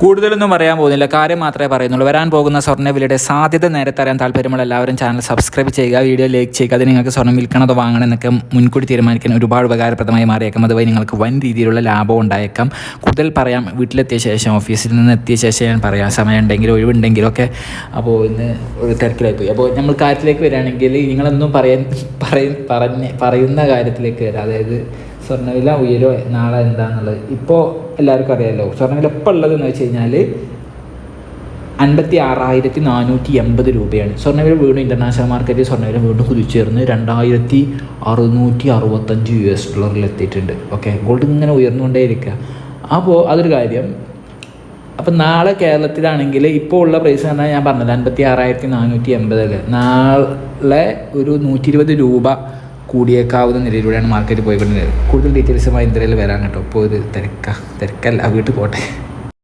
കൂടുതലൊന്നും പറയാൻ പോകുന്നില്ല. കാര്യം മാത്രമേ പറയുന്നുള്ളൂ. വരാൻ പോകുന്ന സ്വർണവിലയുടെ സാധ്യത നേരത്തെ അറിയാൻ താല്പര്യമുള്ള എല്ലാവരും ചാനൽ സബ്സ്ക്രൈബ് ചെയ്യുക വീഡിയോ ലൈക്ക് ചെയ്യുക അത് നിങ്ങൾക്ക് സ്വർണം വിൽക്കണതോ വാങ്ങണം എന്നൊക്കെ മുൻകൂട്ടി തീരുമാനിക്കാൻ ഒരുപാട് ഉപകാരപ്രദമായി മാറിയേക്കാം. അതുവഴി നിങ്ങൾക്ക് വൻ രീതിയിലുള്ള ലാഭം ഉണ്ടായേക്കാം. കൂടുതൽ പറയാം. വീട്ടിലെത്തിയ ശേഷം ഓഫീസിൽ നിന്ന് എത്തിയ ശേഷം ഞാൻ പറയാം. സമയം ഒഴിവുണ്ടെങ്കിലും ഒക്കെ അപ്പോൾ ഇന്ന് ഒരു തിരക്കിലായി പോയി. അപ്പോൾ നമ്മൾ കാര്യത്തിലേക്ക് വരികയാണെങ്കിൽ നിങ്ങളൊന്നും പറയാൻ പറയ പറഞ്ഞ് പറയുന്ന കാര്യത്തിലേക്ക് വരാം. അതായത് സ്വർണവില ഉയരോ നാളെ എന്താണെന്നുള്ളത് ഇപ്പോൾ എല്ലാവർക്കും അറിയാമല്ലോ സ്വർണവില ഇപ്പോൾ ഉള്ളതെന്ന് വെച്ച് കഴിഞ്ഞാൽ അൻപത്തി ആറായിരത്തി നാനൂറ്റി എൺപത് രൂപയാണ്. സ്വർണവില വീണ്ടും ഇന്റർനാഷണൽ മാർക്കറ്റിൽ സ്വർണവില വീണ്ടും കുതിച്ചേർന്ന് രണ്ടായിരത്തി അറുന്നൂറ്റി അറുപത്തഞ്ച് യു എസ് ഡോളറിൽ എത്തിയിട്ടുണ്ട്. ഓക്കെ ഗോൾഡ് ഇങ്ങനെ ഉയർന്നുകൊണ്ടേയിരിക്കുക അപ്പോൾ അതൊരു കാര്യം. അപ്പം നാളെ കേരളത്തിലാണെങ്കിൽ ഇപ്പോൾ ഉള്ള പ്രൈസ് പറഞ്ഞാൽ ഞാൻ പറഞ്ഞത് അൻപത്തി ആറായിരത്തി നാനൂറ്റി എൺപതിൽ നാളെ ഒരു നൂറ്റി ഇരുപത് രൂപ കൂടിയേക്കാവുന്ന നിലയിലൂടെയാണ് മാർക്കറ്റ് പോയിക്കൊണ്ടിരുന്നത്. കൂടുതൽ ഡീറ്റെയിൽസുമായി ഇന്ത്യയിൽ വരാൻ കേട്ടോ. ഇപ്പോൾ ഒരു തിരക്ക. തിരക്കല്ല. വീട്ടിൽ പോട്ടെ.